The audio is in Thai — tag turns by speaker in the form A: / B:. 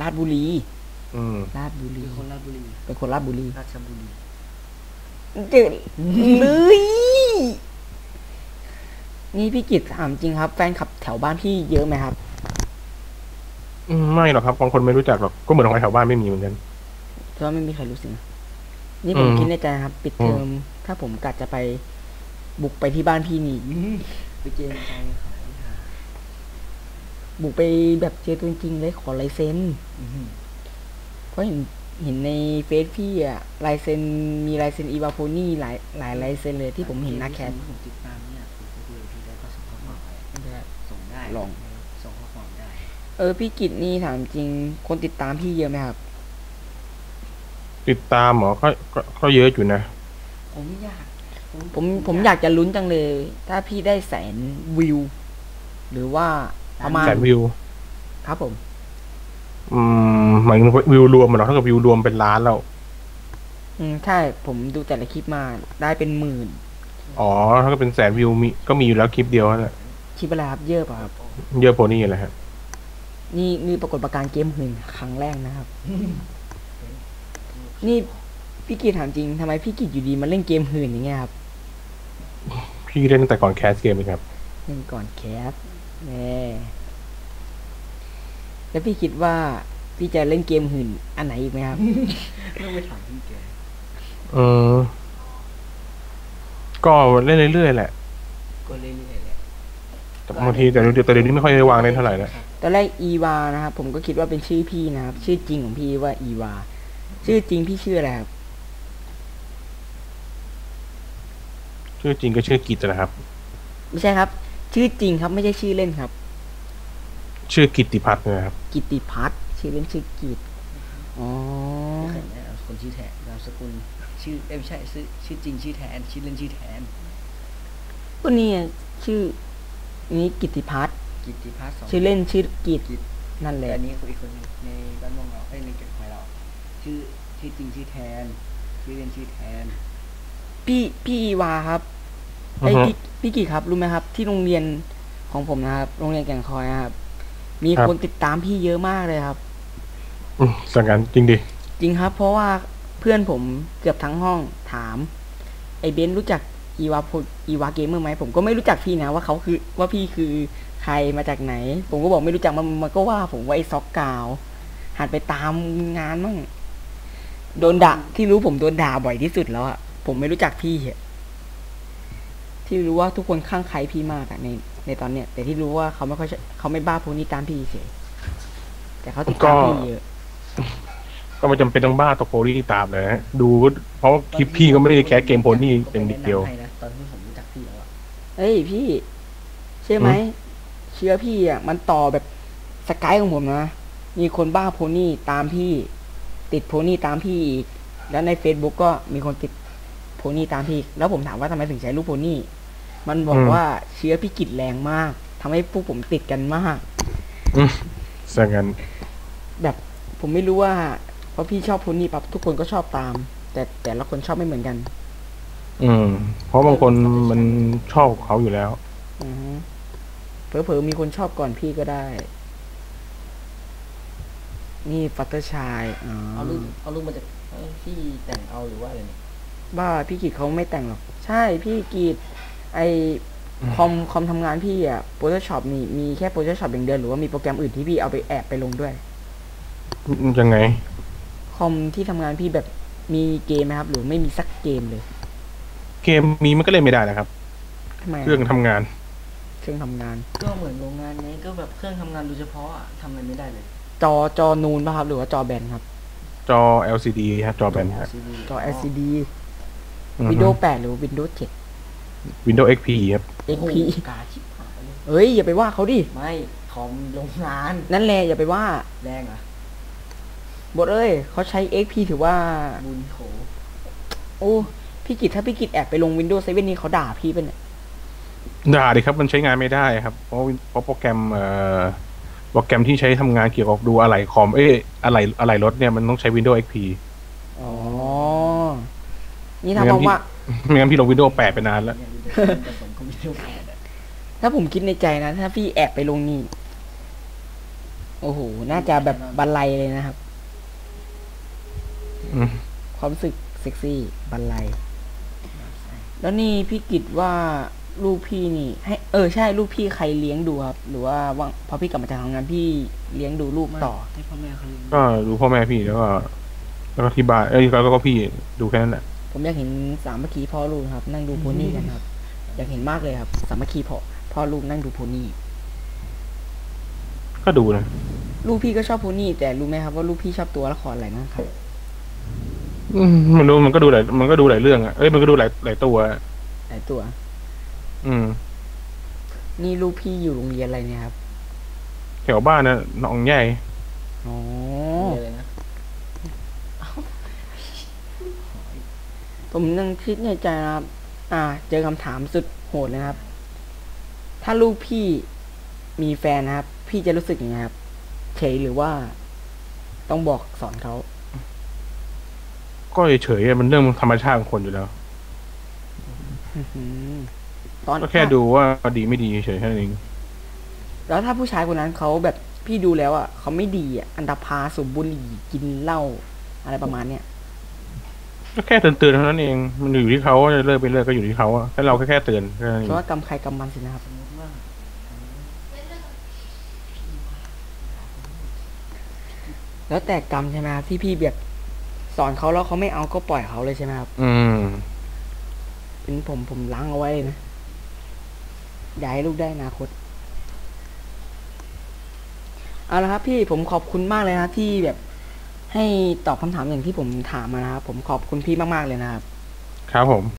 A: ราชบุรี
B: อืม
A: ราชบุรี
C: เป็นคนราชบุรี
A: เป็นคนราชบุรี
C: ราชบุรี
A: เจ๋งเลยนี่พี่กิตถามจริงครับ แฟนคลับแถวบ้านพี่เยอะไหมครับ
B: อืมไม่หรอกครับบางคนไม่รู้จักหรอกก็เหมือนของแถวบ้านไม่มีเหมือนกัน
A: เพราะว่าไม่มีใครรู้สินะนี่ผม
B: อืม
A: คิดในใจนะครับ ปิดเทอมถ้าผมกะจะไปบุกไปที่บ้านพี่นี่
C: ไปเจนใจเขาที่หา
A: บุกไปแบบเจอตัวจริงเลยขอลายเซ็น
C: อื้อหือ
A: เพราะเห็นเห็นในเฟซพี่อะลายเซ็นมีลายเซ็นอีวาโพนี่หลายหลายลายเซ็นเลยที่ผมเห็นหน้าแคท
C: ผมติดตามเนี่ยผมก็คุยกับพี่ได้ก็ส่งข้อความไปส่งได้
A: ลอง
C: ส่งข้อความได้
A: เออพี่กิตนี่ถามจริง คนติดตามพี่เยอะไหมครับ
B: ติดตามเหรอก็ก็ก็เยอะอยู่นะ
C: ผมอยาก
A: ผมผมอยากจะลุ้นจังเลย ถ้าพี่ได้แสนวิว หรือว่า ประมาณ
B: แสนวิว
A: ครับผม
B: อืมหมายถึงวิวรวมเหรอถ้าเกิดวิวรวมเป็นล้านแล้ว
A: อืมใช่ผมดูแต่ละคลิปมาได้เป็นหมื่น
B: อ๋อถ้าเกิดเป็นแสนวิวมีก็มีอยู่แล้วคลิปเดียวนั่นแหละ
A: คลิปอะไรครับเยอะป่ะครับ
B: เยอะโพนี่แหละฮะ
A: นี่นี่ปรากฏการณ์เกมหื่นครั้งแรกนะครับ นี่พี่กีถามจริงทำไมพี่กีอยู่ดีมาเล่นเกมหื่นอย่างเงี้ยครับ
B: พี่เล่นตั้งแต่ก่อนแคสเกมเลยครับ
A: เล่นก่อนแคสแน่ แล้วพี่คิดว่าพี่จะเล่นเกมหื่นอันไหนอีกไหมครับ
C: ต้องไปถามพี่แก
B: เออ ก็เล่นเรื่อยๆแหละ
C: ก็เรื่อยๆแหละ
B: แต่บางทีแต่เดี๋ยวแต่เดี๋ยวนี้ไม่ค่อยได้วางเล่นเท่าไหร่แล้ว
A: ตอนแรกอีวานะครับผมก็คิดว่าเป็นชื่อพี่นะครับ ชื่อจริงของพี่ว่าอีวา ชื่อจริงพี่ชื่ออะไรครับ
B: ชื่อจริงก็ชื่อกิจนะครับ
A: ไม่ใช่ครับ ชื่อจริงครับไม่ใช่ชื่อเล่นครับ
B: ชื่อกิตติพัฒน์นะครับ
A: กิตติพัฒน์ชื่อเล่นชื่อกิตอ๋อ
C: ไม่เคยแนะนำคนชื่อแทนนามสกุลชื่อเอ้ยไม่ใช่ชื่อชื่อจริงชื่อแทน ชื่อเล่นชื่อแทน
A: ก็นี่ไงชื่อนี้กิตติพัฒน์
C: กิตติพัฒน์สอง
A: ชื่อเล่นชื่อกิต
C: กิต
A: นั่นแห
C: แต่
A: ละ
C: อันนี้คนอีกคนหนึงในบ้านเมองเราเอ้ยในเก็บควายเรา ชื่อชื่อจริงชื่อแทน ชื่อเล่นชื่อแทน
A: พี่พี่อีวาครับ
B: อื
A: ไอ
B: อฮึ
A: พี่พี่กิตครับรู้ไหมครับ ที่โรงเรียนของผมนะครับ โรงเรียนแก่งคอยนะครับ มี
B: ครับ
A: คนติดตามพี่เยอะมากเลยครับ
B: อืมสังกันจริงดิ
A: จริงครับ เพราะว่าเพื่อนผมเกือบทั้งห้องถาม ไอเบนซ์รู้จักอีวาโพอีวาเกมเมอร์ไหมผมก็ไม่รู้จักพี่นะว่าเขาคือว่าพี่คือใครมาจากไหน ผมก็บอกไม่รู้จักมันมันก็ว่า ผมว่าไอซอกกาว หัดไปตามงานมั่งโดนด่าที่รู้ผมโดนด่าบ่อยที่สุดแล้วอะผมไม่รู้จักพี่อะ ที่รู้ว่าทุกคนข้างใครพี่มากอะในในตอนเนี้ย แต่ที่รู้ว่าเขาไม่ค่อยชเขาไม่บ้าพวกนี้ตามพี่เฉยแต่เขาติดตามพี่เยอะ
B: ก็ไม่จำเป็นต้องบ้าตกโพนี่ตามเลยนะดูก็เพราะว่าคลิปพี่ก็ไม่ได้แคสเกมโพนี่เป็นนิดเดียว
C: ก็ไปแนะนำให้นะตอนที่ผมรู้จักพี่แล้วอะ
A: เอ้ยพี่เชื่อไหมเชื่อพี่อะมันต่อแบบสกายของผมนะ มีคนบ้าโพนี่ตามพี่ ติดโพนี่ตามพี่อีก แล้วใน Facebook ก็มีคนติดโพนี่ตามพี่แล้วผมถามว่าทำไมถึงใช้รูปโพนี่ มันบอก
B: อืม
A: ว่าเชื้อพี่กิจแรงมากทำให้พวกผมติดกันมาก
B: สังกัน
A: แบบผมไม่รู้ว่า เพราะพี่ชอบโพนี่ปั๊บทุกคนก็ชอบตาม แต่แต่ละคนชอบไม่เหมือนกัน
B: อืม เพราะบางคนมันชอบเขาอยู่แล้ว
A: อือฮึเผลอๆมีคนชอบก่อนพี่ก็ได้ นี่ฟัตเตอร์ชายอ๋อ
C: เอารูปเอารูปมาจากเอ้ยพี่แต่งเอาหรือว่าอะไรเนี่ย
A: บ้าพี่กีดเขาไม่แต่งหรอก ใช่พี่กีด ไอคอมคอมทำงานพี่อะโปรเจกต์ช็อปนี่มีแค่โปรเจกต์ช็อปอย่างเดียวหรือว่ามีโปรแกรมอื่นที่พี่เอาไปแอบไปลงด้วย
B: ยังไง
A: คอมที่ทำงานพี่แบบมีเกมไหมครับ หรือไม่มีสักเกมเลย
B: เกมมีมันก็เล่นไม่ได้นะครับ
A: ทำไมะ
B: เครื่องทำงาน
A: เครื่องทำงาน
C: ก็เหมือนโรงงานไงก็แบบเครื่องทำงานโดยเฉพาะอะทำอะไรไม่ได้เลย
A: จอจอนูนป่ะครับ หรือว่าจอแบนครับ
B: จอ LCD ฮะจอแบนฮะ
C: LCD
A: จอ LCD
B: อือฮึ
A: Windows 8หรือ Windows 7
B: Windows XP ครับ
C: โอ้โห
A: XP
C: กาชิบหายเลย
A: เอ้ยอย่าไปว่าเขาดิ
C: ไม่คอมโรงงาน
A: นั่นแหละอย่าไปว่า
C: แรงเหรอะ
A: บทเอ้ยเขาใช้ XP ถือว่า
C: บุญโข
A: โอ้พี่กิจถ้าพี่กิจแอบไปลง Windows 7นี่เขาด่าพี่เป็นย
B: ด่าดิครับมันใช้งานไม่ได้ครับ เพราะเพราะโปรแกรมเอ่อโปรแกรมที่ใช้ทำงานเกี่ยวกับดูอะไหล่คอมเอ้ยอะไหล่อะไหล่รถเนี่ยมันต้องใช้ Windows XP
A: อ๋อ นี่ถ้าบอกว่า
B: ไม่งั้นพี่ลง Windows 8ไปนานแล้ว
C: เนี่ยผสมคอมพิวเตอร์แปดอะ
A: ถ้าผมคิดในใจนะ ถ้าพี่แอบไปลงนี่ โอ้โห น่าจะแบบบันไลเลยนะครับ
B: อืม
A: ความรู้สึกเซ็กซี่บันไล แล้วนี่พี่กิตว่าลูกพี่นี่ ให้เออใช่ลูกพี่ใครเลี้ยงดูครับ หรือว่าว่างพอพี่กลับมาจากทำงานพี่เลี้ยงดูลูกต่อ
C: ให้พ่อแม่เขาเลี้ยง
B: ก็ดูพ่อแม่พี่แล้วก็แล้วก็ที่บ้านเอ้ยแล้วก็พี่ดูแค่นั้นแหละ
A: ผมอยากเห็นสามัคคีพ่อลูกครับ นั่งดูโพนี่กันครับ อยากเห็นมากเลยครับ สามัคคีพ่อพ่อลูกนั่งดูโพนี่
B: ก็ดูนะ
A: ลูกพี่ก็ชอบโพนี่ แต่รู้ไหมครับว่าลูกพี่ชอบตัวละครอะไรนะครับ
B: อืมมันดูมันก็ดูหลายมันก็ดูหลายเรื่องอะเอ้ยมันก็ดูหลายหลายตัวอะ
A: หลายตัว
B: อืม
A: นี่ลูกพี่อยู่โรงเรียนอะไรเนี่ยครับ
B: แถวบ้านนะหนองใหญ่
A: อ๋อ
C: เลยนะ
A: ผมยังคิดในใจนะครับ อ่า เจอคำถามสุดโหดเลยนะครับ ถ้าลูกพี่มีแฟนนะครับ พี่จะรู้สึกยังไงครับ เฉยหรือว่าต้องบอกสอนเขา
B: ก็เฉยๆอะมันเรื่องธรรมชาติของคนอยู่แล้ว
A: อื้อหือตอน
B: ก็แค่ดูว่าดีไม่ดีเฉยๆแค่นั้นเอง
A: แล้วถ้าผู้ชายคนนั้นเขาแบบพี่ดูแล้วอะเขาไม่ดีอะอันดาพาสูบบุหรี่กินเหล้าอะไรประมาณเนี้ย
B: ก็แค่เตือนๆเท่านั้นเอง มันอยู่ที่เขาจะเลิกไปเลิกก็อยู่ที่เขาอะแค่เราแค่แค่เตือนแค่นั้นเอ
A: เพ
B: ง
A: ราะว่ากรรมใครกรรมมันสินะครับ
C: สมมติว่า
A: แล้วแต่กรรมใช่ไหมครับที่พี่แบบสอนเขาแล้วเขาไม่เอาก็ปล่อยเขาเลยใช่ไหมครับ
B: อืม
A: เป็นผมผมล้างเอาไว้เลยนะอย่าให้ลูกได้อนาคต เอาละครับพี่ผมขอบคุณมากเลยนะที่แบบ ให้ตอบคำถามอย่างที่ผมถามมานะครับผมขอบคุณพี่มาก ๆ เลยนะครับ
B: ครับผม